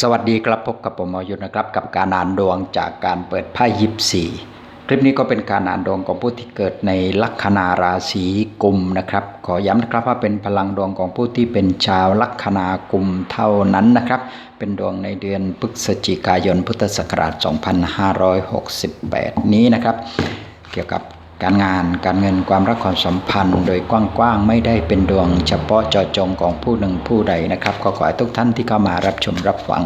สวัสดีครับพบกับผมอยุทธนะครับ กับการอ่านดวงจากการเปิดไพ่ยิปซีคลิปนี้ก็เป็นการอ่านดวงของผู้ที่เกิดในลัคนาราศีกุมนะครับ ขอย้ำนะครับว่าเป็นพลังดวงของผู้ที่เป็นชาวลัคนากุมเท่านั้นนะครับ เป็นดวงในเดือนพฤศจิกายนพุทธศักราช 2568 นี้นะครับ เกี่ยวกับ การงานการเงินความรักความสัมพันธ์ โดยกว้างๆไม่ได้เป็นดวงเฉพาะเจาะจงของผู้หนึ่งผู้ใดนะครับก็ขอให้ทุกท่านที่เข้ามารับชมรับฟัง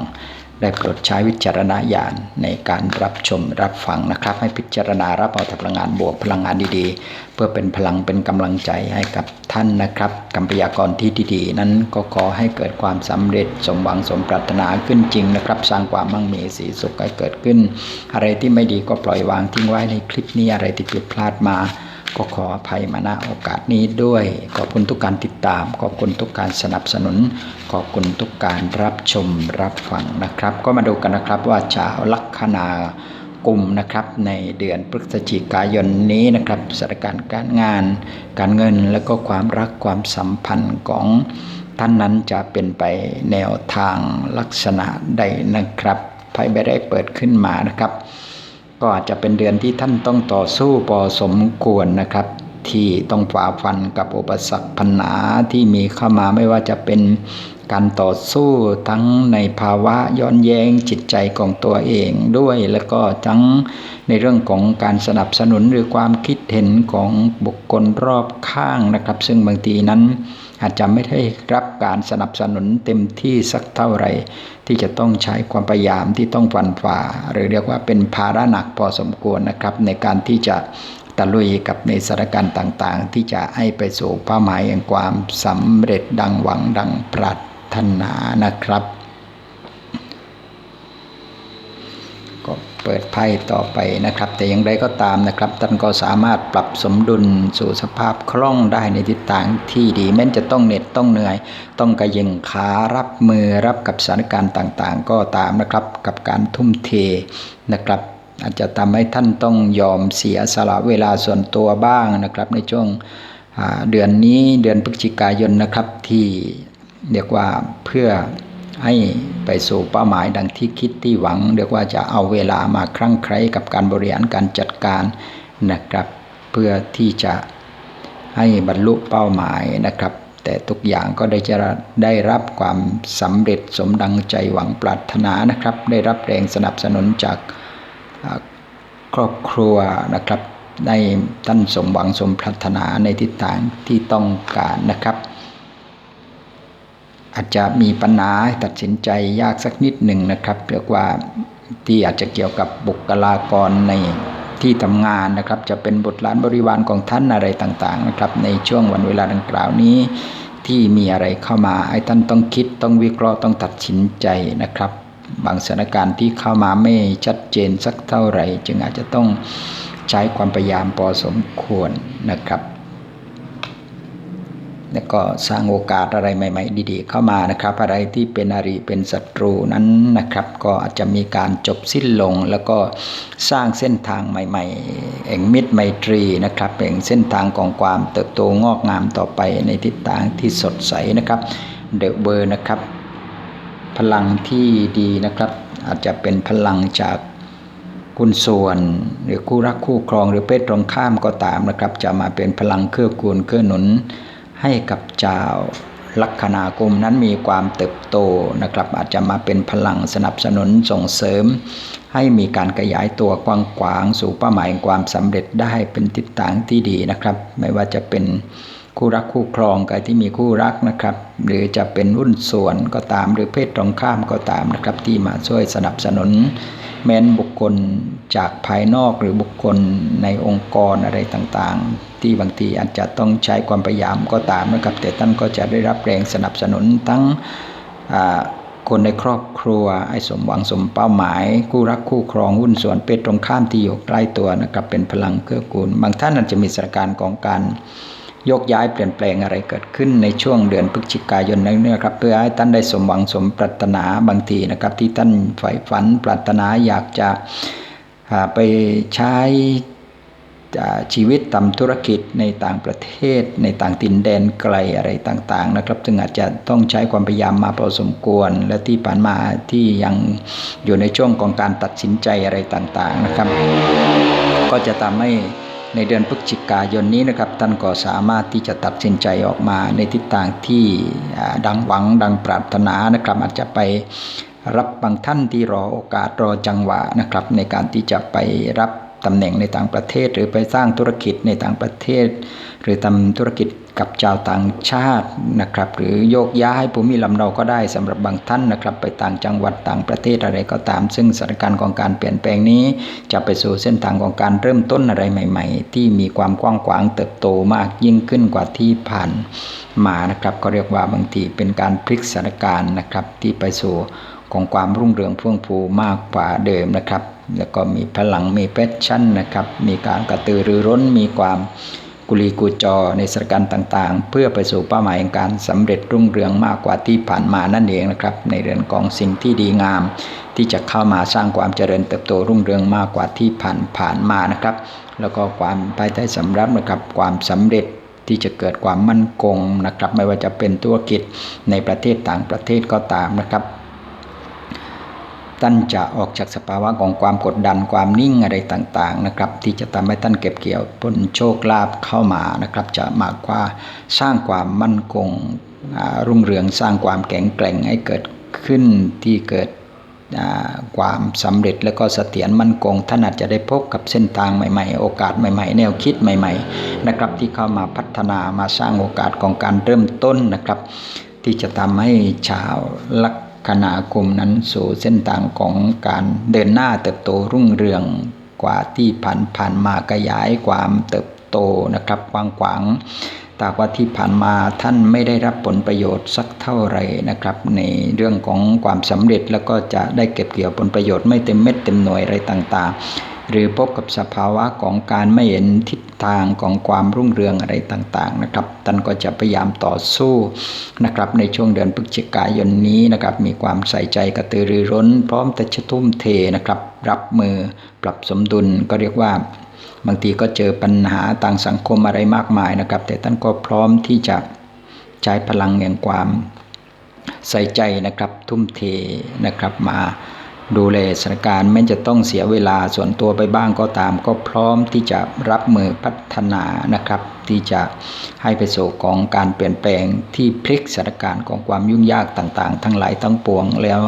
ได้โปรดใช้วิจารณญาณในการรับชมรับฟังนะครับ ให้พิจารณารับเอาพลังงานบวกพลังงานดีๆ เพื่อเป็นพลังเป็นกำลังใจให้กับท่านนะครับกัมพยากรที่ดีๆ นั้นก็ขอให้เกิดความสำเร็จสมหวังสมปรารถนาขึ้นจริงนะครับ สร้างความมั่งมีสีสุขให้เกิดขึ้น อะไรที่ไม่ดีก็ปล่อยวางทิ้งไว้ในคลิปนี้อะไรที่ผิดพลาดมา ก็ขออภัยมาณโอกาสนี้ด้วย ขอบคุณทุกการติดตาม ขอบคุณทุกการสนับสนุน ขอบคุณทุกการรับชมรับฟังนะครับ ก็มาดูกันนะครับว่าชาวลัคนากุมนะครับในเดือนพฤศจิกายนนี้นะครับสถานการณ์การงาน การเงินและก็ความรักความสัมพันธ์ของท่านนั้นจะเป็นไปแนวทางลักษณะใดนะครับไพ่ใบได้เปิดขึ้นมานะครับ ก็อาจจะเป็นเดือนที่ท่านต้องต่อสู้พอสมควรนะครับ ที่ต้องฝ่าฟันกับอุปสรรคปัญหาที่มีเข้ามาไม่ว่าจะเป็นการต่อสู้ทั้งในภาวะย้อนแย้งจิตใจของตัวเองด้วย แล้วก็ทั้งในเรื่องของการสนับสนุนหรือความคิดเห็นของบุคคลรอบข้างนะครับ ซึ่งบางทีนั้น อาจจะไม่ได้รับการสนับสนุนเต็มที่สักเท่าไหร่ที่จะต้องใช้ความพยายามที่ต้องฟันฝ่า หรือเรียกว่าเป็นภาระหนักพอสมควรนะครับ ในการที่จะตะลุยกับในสถานการณ์ต่างๆ ที่จะให้ไปสู่เป้าหมายแห่งความสำเร็จดังหวังดังปรารถนานะครับ ก็ เปิดไพ่ต่อไปนะครับ แต่อย่างไรก็ตามนะครับท่านก็สามารถปรับสมดุลสู่สภาพคล่องได้ในทิศทางที่ดีแม้จะต้องเหน็ดต้องเหนื่อย ต้องกระยิงขารับมือรับกับสถานการณ์ต่างๆ ก็ตามนะครับกับการทุ่มเทนะครับ อาจจะทำให้ท่านต้องยอมเสียสละเวลาส่วนตัวบ้างนะครับในช่วงเดือนนี้เดือนพฤศจิกายนนะครับที่เรียกว่าเพื่อ ให้ไปสู่เป้าหมายดังที่คิดที่หวัง เรียกว่าจะเอาเวลามาครั่งไคร้กับการบริหารการจัดการนะครับ เพื่อที่จะให้บรรลุเป้าหมายนะครับ แต่ทุกอย่างก็ได้จะได้รับความสำเร็จสมดังใจหวังปรารถนานะครับ ได้รับแรงสนับสนุนจากครอบครัวนะครับได้ท่านสมหวังสมปรารถนาในทิศทางที่ต้องการนะครับ อาจจะมีปัญหาตัดสินใจยากสักนิดหนึ่งนะครับเรียกว่าที่อาจจะเกี่ยวกับบุคลากรในที่ทำงานนะครับ จะเป็นบุตรหลานบริวารของท่านอะไรต่างๆนะครับ ในช่วงวันเวลาดังกล่าวนี้ ที่มีอะไรเข้ามาให้ท่านต้องคิดต้องวิเคราะห์ต้องตัดสินใจนะครับ บางสถานการณ์ที่เข้ามาไม่ชัดเจนสักเท่าไหร่ จึงอาจจะต้องใช้ความพยายามพอสมควรนะครับ แล้วก็สร้างโอกาสอะไรใหม่ ๆ ดีๆ เข้ามานะครับ อะไรที่เป็นอริเป็นศัตรูนั้นนะครับ ก็อาจจะมีการจบสิ้นลง แล้วก็สร้างเส้นทางใหม่ ๆ แห่งมิตรไมตรีนะครับแห่งเส้นทางของความเติบโตงอกงามต่อไปในทิศทางที่สดใสนะครับเดอะเบอร์นะครับ พลังที่ดีนะครับ อาจจะเป็นพลังจากคุณส่วนหรือคู่รักคู่ครองหรือเพศตรงข้ามก็ตามนะครับ จะมาเป็นพลังเครือกูลเครือหนุน ให้กับเจ้าลัคนาคมนั้นมีความเติบโตนะครับ อาจจะมาเป็นพลังสนับสนุนส่งเสริม ให้มีการขยายตัวกว้างๆสู่เป้าหมายความสำเร็จได้เป็นทิศทางที่ดีนะครับ ไม่ว่าจะเป็นคู่รักคู่ครองกับที่มีคู่รักนะครับ หรือจะเป็นรุ่นส่วนก็ตามหรือเพศตรงข้ามก็ตามนะครับ ที่มาช่วยสนับสนุน แม้นบุคคลจากภายนอกหรือบุคคลในองค์กรอะไรต่างๆ ที่บางทีอาจจะต้องใช้ความพยายามก็ตามนะครับ แต่ท่านก็จะได้รับแรงสนับสนุนทั้งคนในครอบครัวให้สมหวังสมเป้าหมาย คู่รักคู่ครองหุ้นส่วนเพศตรงข้ามที่อยู่ใกล้ตัวนะครับเป็นพลังเกื้อกูล บางท่านอาจจะมีสถานการณ์ของการยกย้ายเปลี่ยนแปลงอะไรเกิดขึ้นในช่วงเดือนพฤศจิกายนนี้นะครับเพื่อให้ท่านได้สมหวังสมปรารถนาบางทีนะครับ ที่ท่านใฝ่ฝันปรารถนาอยากจะไปใช้ ชีวิตทำธุรกิจในต่างประเทศ ในต่างถิ่นแดนไกลอะไรต่างๆนะครับ ซึ่งอาจจะต้องใช้ความพยายามมาพอสมควร และที่ผ่านมาที่ยังอยู่ในช่วงของการตัดสินใจอะไรต่างๆนะครับ ก็จะทำให้ในเดือนพฤศจิกายนนี้นะครับท่านก็สามารถที่จะตัดสินใจออกมาในทิศทางที่ดังหวังดังปรารถนานะครับอาจจะไปรับบางท่านที่รอโอกาสรอจังหวะนะครับในการที่จะไปรับ ตำแหน่งในต่างประเทศ หรือไปสร้างธุรกิจในต่างประเทศ หรือทำธุรกิจกับชาวต่างชาตินะครับหรือโยกย้ายภูมิลำเนาก็ได้สำหรับบางท่านนะครับ ไปต่างจังหวัดต่างประเทศอะไรก็ตาม ซึ่งสถานการณ์ของการเปลี่ยนแปลงนี้ จะไปสู่เส้นทางของการเริ่มต้นอะไรใหม่ ๆ ที่มีความกว้างขวางเติบโตมากยิ่งขึ้นกว่าที่ผ่านมานะครับ ก็เรียกว่าบางทีเป็นการพลิกสถานการณ์นะครับที่ไปสู่ของความรุ่งเรืองเฟื่องฟูมากกว่าเดิมนะครับ แล้วก็มีพลังมีแพชชั่นนะครับมีการกระตือรือร้นมีความกุลีกุจอในสถานการณ์ต่างๆ เพื่อไปสู่เป้าหมายแห่งการสำเร็จรุ่งเรืองมากกว่าที่ผ่านมานั่นเองนะครับ ในเรื่องของสิ่งที่ดีงาม ที่จะเข้ามาสร้างความเจริญเติบโตรุ่งเรืองมากกว่าที่ผ่านผ่านมานะครับ แล้วก็ความภายใต้สำรับนะครับความสำเร็จที่จะเกิดความมั่นคงนะครับ ไม่ว่าจะเป็นธุรกิจในประเทศต่างประเทศก็ตามนะครับ ท่านจะออกจากสภาวะของความกดดันความนิ่งอะไรต่างๆนะครับ ที่จะทำให้ท่านเก็บเกี่ยวผลโชคลาภเข้ามานะครับ จะมากกว่าสร้างความมั่นคงรุ่งเรืองสร้างความแข็งแกร่งให้เกิดขึ้นที่เกิดความสำเร็จแล้วก็เสถียรมั่นคงท่านอาจจะได้พบกับเส้นทางใหม่ ๆ โอกาสใหม่ ๆ แนวคิดใหม่ ๆ นะครับ ที่เข้ามาพัฒนามาสร้างโอกาสของการเริ่มต้นนะครับ ที่จะทำให้ชาวลัก คนาคมนั้นสู่เส้นทางของการเดินหน้าเติบโตรุ่งเรืองกว่าที่ผ่านผ่านมาขยายความเติบโตนะครับกว้างขวางแต่ว่าที่ผ่านมาท่านไม่ได้รับผลประโยชน์สักเท่าไหร่นะครับ ในเรื่องของความสำเร็จแล้วก็จะได้เก็บเกี่ยวผลประโยชน์ไม่เต็มเม็ดเต็มหน่วยอะไรต่างๆ หรือพบกับสภาวะของการไม่เห็นทิศทางของความรุ่งเรืองอะไรต่างๆนะครับท่านก็จะพยายามต่อสู้นะครับในช่วงเดือนพฤศจิกายนนี้นะครับมีความใส่ใจกระตือรือร้น พร้อมแต่จะทุ่มเทนะครับรับมือปรับสมดุลก็เรียกว่าบางทีก็เจอปัญหาต่างสังคมอะไรมากมายนะครับ แต่ท่านก็พร้อมที่จะใช้พลังแห่งความใส่ใจนะครับทุ่มเทนะครับมา ดูแลสถานการณ์แม้จะต้องเสียเวลาส่วนตัวไปบ้างก็ตาม ก็พร้อมที่จะรับมือพัฒนานะครับ ที่จะให้ไปสู่ของการเปลี่ยนแปลงที่พลิกสถานการณ์ของความยุ่งยากต่าง ๆ ทั้งหลายทั้งปวงแล้ว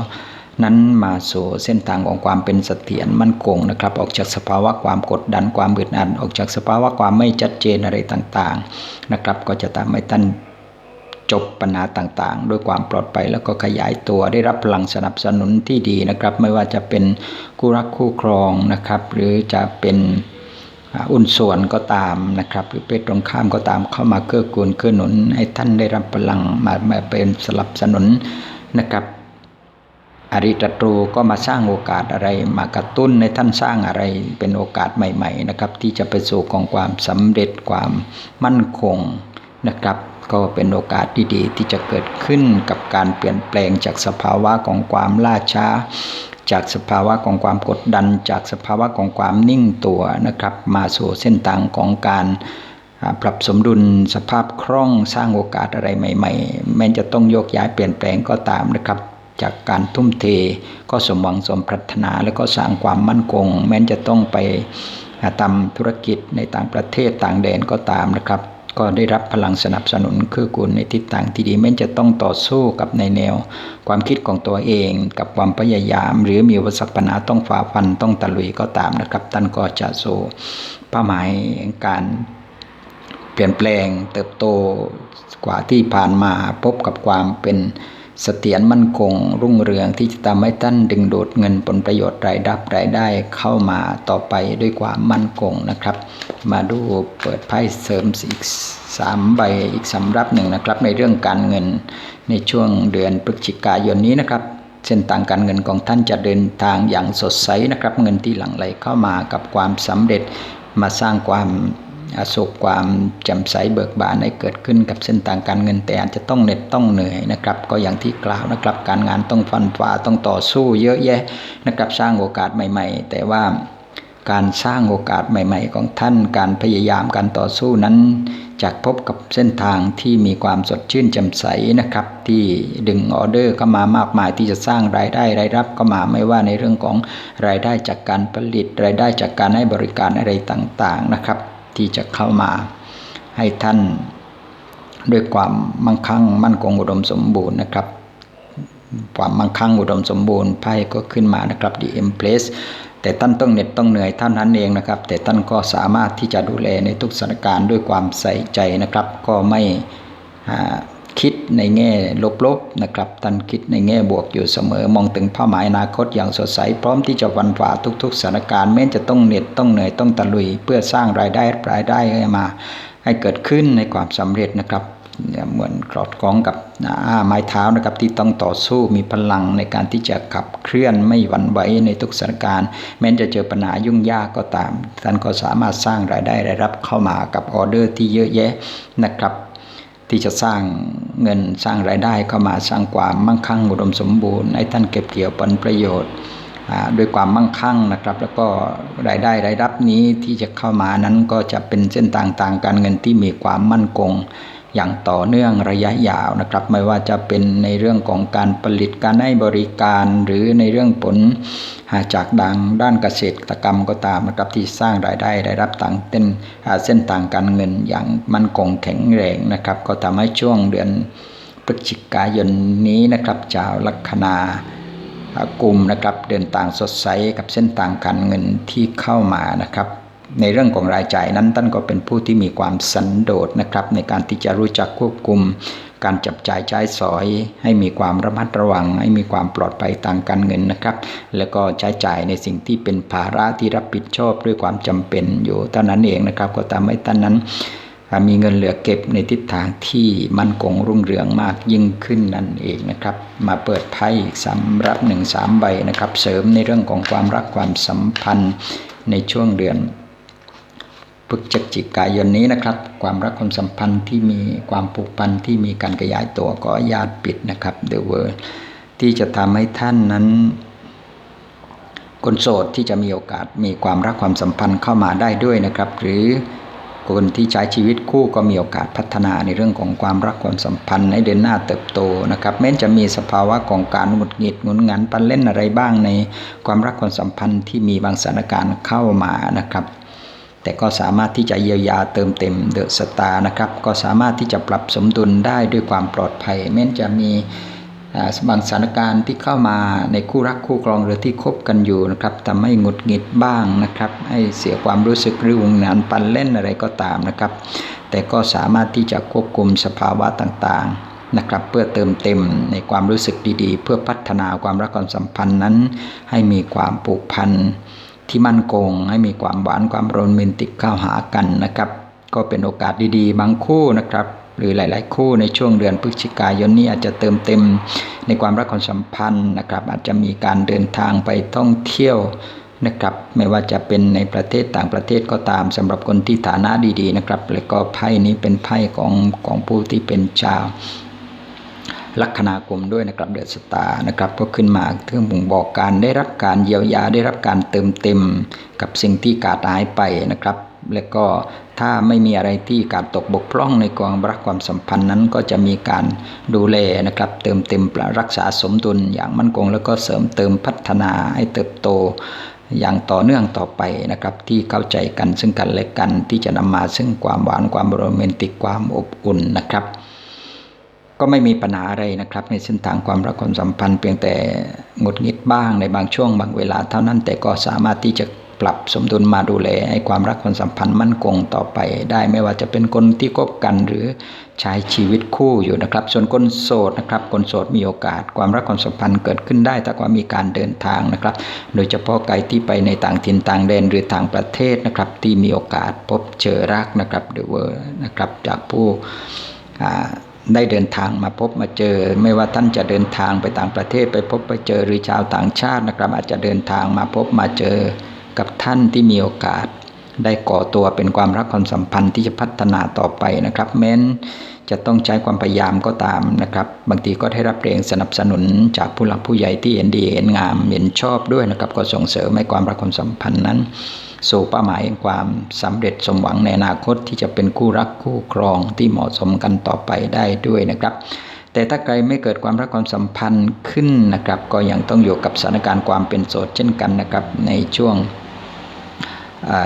นั้นมาสู่เส้นทางของความเป็นเสถียรมั่นคงนะครับ ออกจากสภาวะความกดดันความบึดอัดออกจากสภาวะความไม่ชัดเจนอะไรต่างๆนะครับ ก็จะทำให้ท่าน จบปัญหาต่างๆ ด้วยความปลอดภัยแล้วก็ขยายตัวได้รับพลังสนับสนุนที่ดีนะครับ ไม่ว่าจะเป็นคู่รักคู่ครองนะครับ หรือจะเป็นอุ่นส่วนก็ตามนะครับ หรือเพศตรงข้ามก็ตามเข้ามาเกื้อกูลเกื้อหนุน ให้ท่านได้รับพลังมามาเป็นสลับสนุนนะครับอริตตรูก็มาสร้างโอกาสอะไรมากระตุ้นในท่านสร้างอะไรเป็นโอกาสใหม่ ๆ นะครับ ที่จะไปสู่ของความสำเร็จความมั่นคง นะครับ ก็เป็นโอกาสดีๆที่จะเกิดขึ้นกับการเปลี่ยนแปลงจากสภาวะของความล่าช้า จากสภาวะของความกดดัน จากสภาวะของความนิ่งตัวนะครับ มาสู่เส้นทางของการปรับสมดุลสภาพคล่องสร้างโอกาสอะไรใหม่ ๆ แม้จะต้องโยกย้ายเปลี่ยนแปลงก็ตามนะครับ จากการทุ่มเทก็สมหวังสมปรารถนา แล้วก็สร้างความมั่นคง แม้จะต้องไปทำธุรกิจในต่างประเทศต่างแดนก็ตามนะครับ ก็ได้รับพลังสนับสนุนคือกุลในทิศทางที่ดีแม้จะต้องต่อสู้กับในแนว ความคิดของตัวเอง กับความพยายาม หรือมีวัสปัญหาต้องฝ่าฟันต้องตะลุยก็ตามนะครับท่านก็จะสู่เป้าหมายการเปลี่ยนแปลงเติบโตกว่าที่ผ่านมาพบกับความเป็น เสถียรมั่นคง รุ่งเรืองที่จะทำให้ท่านดึงดูดเงินผลประโยชน์รายรับรายได้เข้ามาต่อไปด้วยความมั่นคงนะครับ มาดูเปิดไพ่เสริมอีกสามใบอีกสำรับหนึ่งนะครับ ในเรื่องการเงินในช่วงเดือนพฤศจิกายนนี้นะครับเส้นทางการเงินของท่านจะเดินทางอย่างสดใสนะครับ เงินที่หลั่งไหลเข้ามากับความสำเร็จมาสร้างความ อสุขความจ่มใสเบิกบานให้เกิดขึ้นกับเส้นทางการเงินแต่อาจจะต้องเหน็ดต้องเหนื่อยนะครับ ก็อย่างที่กล่าวนะครับ การงานต้องฟันฝ่าต้องต่อสู้เยอะแยะนะครับสร้างโอกาสใหม่ ๆ แต่ว่าการสร้างโอกาสใหม่ ๆ ของท่านการพยายามการต่อสู้นั้นจากพบกับเส้นทางที่มีความสดชื่นแจ่มใสนะครับ ที่ดึงออเดอร์เข้ามามากมายที่จะสร้างรายได้รายรับเข้ามาไม่ว่าในเรื่องของรายได้จากการผลิตรายได้จากการให้บริการอะไรต่างๆนะครับ ที่จะเข้ามาให้ท่านด้วยความมั่งคั่งมั่นคงอุดมสมบูรณ์นะครับ ความมั่งคั่งอุดมสมบูรณ์ไพ่ก็ขึ้นมานะครับ The Empress แต่ท่านต้องเหน็ดต้องเหนื่อยท่านนั้นเองนะครับ แต่ท่านก็สามารถที่จะดูแลในทุกสถานการณ์ด้วยความใส่ใจนะครับ ก็ไม่ คิดในแง่ลบๆนะครับท่านคิดในแง่บวกอยู่เสมอ มองถึงเป้าหมายอนาคตอย่างสดใส พร้อมที่จะวันฝ่าทุกๆสถานการณ์แม้จะต้องเหน็ดต้องเหนื่อยต้องตะลุย เพื่อสร้างรายได้รายได้ให้มา ให้เกิดขึ้นในความสำเร็จนะครับเหมือนกรอดกองกับอาไม้เท้านะครับที่ต้องต่อสู้มีพลังในการที่จะขับเคลื่อนไม่หวั่นไหวในทุกสถานการณ์ แม้จะเจอปัญหายุ่งยากก็ตาม ท่านก็สามารถสร้างรายได้รายรับเข้ามากับออเดอร์ที่เยอะแยะนะครับ ที่จะสร้างเงินสร้างรายได้เข้ามาสร้างความมั่งคั่งอุดมสมบูรณ์ให้ท่านเก็บเกี่ยวผลประโยชน์ด้วยความมั่งคั่งนะครับ แล้วก็รายได้รายรับนี้ที่จะเข้ามานั้นก็จะเป็นเส้นต่างๆการเงินที่มีความมั่นคง อย่างต่อเนื่องระยะยาวนะครับ ไม่ว่าจะเป็นในเรื่องของการผลิตการให้บริการ หรือในเรื่องผลจากดังด้านเกษตรกรรมก็ตามนะครับที่สร้างรายได้ได้รับต่างเต้นเส้นต่างการเงินอย่างมั่นคงแข็งแรงนะครับ ก็ทำให้ช่วงเดือนพฤศจิกายนนี้นะครับชาวลัคนากลุ่มนะครับเดินต่างสดใสกับเส้นต่างการเงินที่เข้ามานะครับ ในเรื่องของรายจ่ายนั้นท่านก็เป็นผู้ที่มีความสันโดษนะครับ ในการที่จะรู้จักควบคุม การจับจ่ายใช้สอย ให้มีความระมัดระวัง ให้มีความปลอดภัยทางการเงินนะครับ แล้วก็ใช้จ่ายในสิ่งที่เป็นภาระที่รับผิดชอบด้วยความจำเป็นอยู่เท่านั้นเองนะครับ ก็ทำให้ท่านนั้นมีเงินเหลือเก็บในทิศทางที่มั่นคงรุ่งเรืองมากยิ่งขึ้นนั่นเองนะครับ มาเปิดไพ่สำรับหนึ่งสามใบนะครับ เสริมในเรื่องของความรักความสัมพันธ์ในช่วงเดือน พฤศจิกายนนี้นะครับ ความรักความสัมพันธ์ที่มีความผูกพันที่มีการขยายตัวก็ญาติปิดนะครับ The World ที่จะทำให้ท่านนั้น คนโสดที่จะมีโอกาสมีความรักความสัมพันธ์เข้ามาได้ด้วยนะครับ หรือคนที่ใช้ชีวิตคู่ก็มีโอกาสพัฒนาในเรื่องของความรักความสัมพันธ์ให้เดินหน้าเติบโตนะครับแม้จะมีสภาวะของการหงุดหงิดงุนงันปันเล่นอะไรบ้างในความรักความสัมพันธ์ที่มีบางสถานการณ์เข้ามานะครับ แต่ก็สามารถที่จะเยียวยาเติมเต็มเดอะสตาร์นะครับ ก็สามารถที่จะปรับสมดุลได้ด้วยความปลอดภัยแม้จะมีบางสถานการณ์ที่เข้ามาในคู่รักคู่ครองหรือที่คบกันอยู่นะครับทำให้หงุดหงิดบ้างนะครับ ให้เสียความรู้สึกหรือวงงานปันเล่นอะไรก็ตามนะครับ แต่ก็สามารถที่จะควบคุมสภาวะต่างๆนะครับ เพื่อเติมเต็มในความรู้สึกดีๆ เพื่อพัฒนาความรักความสัมพันธ์นั้น ให้มีความผูกพัน ที่มั่นคงให้มีความหวานความโรแมนติกเข้าหากันนะครับ ก็เป็นโอกาสดีๆ บางคู่นะครับ หรือหลาย ๆ คู่ในช่วงเดือนพฤศจิกายนนี้อาจจะเติมเต็มในความรักความสัมพันธ์นะครับ อาจจะมีการเดินทางไปท่องเที่ยวนะครับไม่ว่าจะเป็นในประเทศต่างประเทศก็ตามสำหรับคนที่ฐานะดีๆนะครับ แล้วก็ไพ่นี้เป็นไพ่ของของผู้ที่เป็นชาว ลัคนากรมด้วยนะครับเดือดสตานะครับก็ขึ้นมาเรื่องบ่งบอกการได้รับการเยียวยาได้รับการเติมเต็ม กับสิ่งที่ขาดหายไปนะครับ แล้วก็ถ้าไม่มีอะไรที่การตกบกพร่องในกองรักความสัมพันธ์นั้นก็จะมีการดูแลนะครับ เติมเต็มรักษาสมดุลอย่างมั่นคง แล้วก็เสริมเติมพัฒนาให้เติบโตอย่างต่อเนื่องต่อไปนะครับ ที่เข้าใจกันซึ่งกันและกันที่จะนำมาซึ่งความหวานความโรแมนติกความอบอุ่นนะครับ ก็ไม่มีปัญหาอะไรนะครับ ในเส้นทางความรักความสัมพันธ์เพียงแต่หงุดหงิดบ้างในบางช่วงบางเวลาเท่านั้นแต่ก็สามารถที่จะปรับสมดุลมาดูแลให้ความรักความสัมพันธ์มั่นคงต่อไป ได้ไม่ว่าจะเป็นคนที่คบกันหรือใช้ชีวิตคู่อยู่นะครับ ส่วนคนโสดนะครับ คนโสดมีโอกาส ความรักความสัมพันธ์เกิดขึ้นได้ถ้าว่ามีการเดินทางนะครับ โดยเฉพาะไกลที่ไปในต่างถิ่นต่างแดนหรือต่างประเทศนะครับ ที่มีโอกาสพบเจอรักนะครับเดอเวอร์นะครับจากผู้ ได้เดินทางมาพบมาเจอ ไม่ว่าท่านจะเดินทางไปต่างประเทศไปพบไปเจอหรือชาวต่างชาตินะครับ อาจจะเดินทางมาพบมาเจอ กับท่านที่มีโอกาส ได้ก่อตัวเป็นความรักความสัมพันธ์ที่จะพัฒนาต่อไปนะครับ แม้นจะต้องใช้ความพยายามก็ตามนะครับ บางทีก็ได้รับแรงสนับสนุนจากผู้หลักผู้ใหญ่ที่เห็นดีเห็นงามเห็นชอบด้วยนะครับ ก็ส่งเสริมให้ความรักความสัมพันธ์นั้นสู่เป้าหมายความสำเร็จสมหวังในอนาคตที่จะเป็นคู่รักคู่ครองที่เหมาะสมกันต่อไปได้ด้วยนะครับ แต่ถ้าใครไม่เกิดความรักความสัมพันธ์ขึ้นนะครับ ก็ยังต้องอยู่กับสถานการณ์ความเป็นโสดเช่นกันนะครับ ในช่วง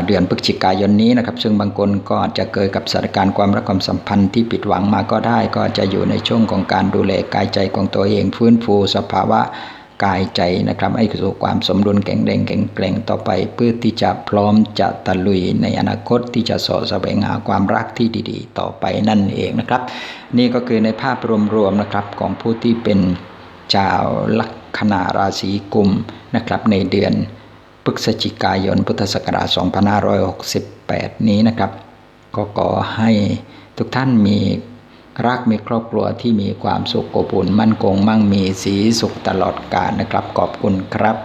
เดือนพฤศจิกายนนี้นะครับ ซึ่งบางคนก็อาจจะเกิดกับสถานการณ์ความรักความสัมพันธ์ที่ผิดหวังมาก็ได้ ก็จจะอยู่ในช่วงของการดูแลกายใจของตัวเองฟื้นฟูสภาวะกายใจนะครับให้สู่ความสมดุลแข็งแรงแข็งแกร่งต่อไปเพื่อที่จะพร้อมจะตะลุยในอนาคตที่จะสอแสวงหาความรักที่ดี ๆ ต่อไปนั่นเองนะครับ นี่ก็คือในภาพรวมๆนะครับของผู้ที่เป็นชาวลัคนาราศีกุมนะครับในเดือน พฤศจิกายนพุทธศักราช 2568 นี้นะครับ ก็ขอให้ทุกท่านมีรักมีครอบครัวที่มีความสุขอบอุ่นมั่นคงมั่งมีสีสุขตลอดกาลนะครับ ขอบคุณครับ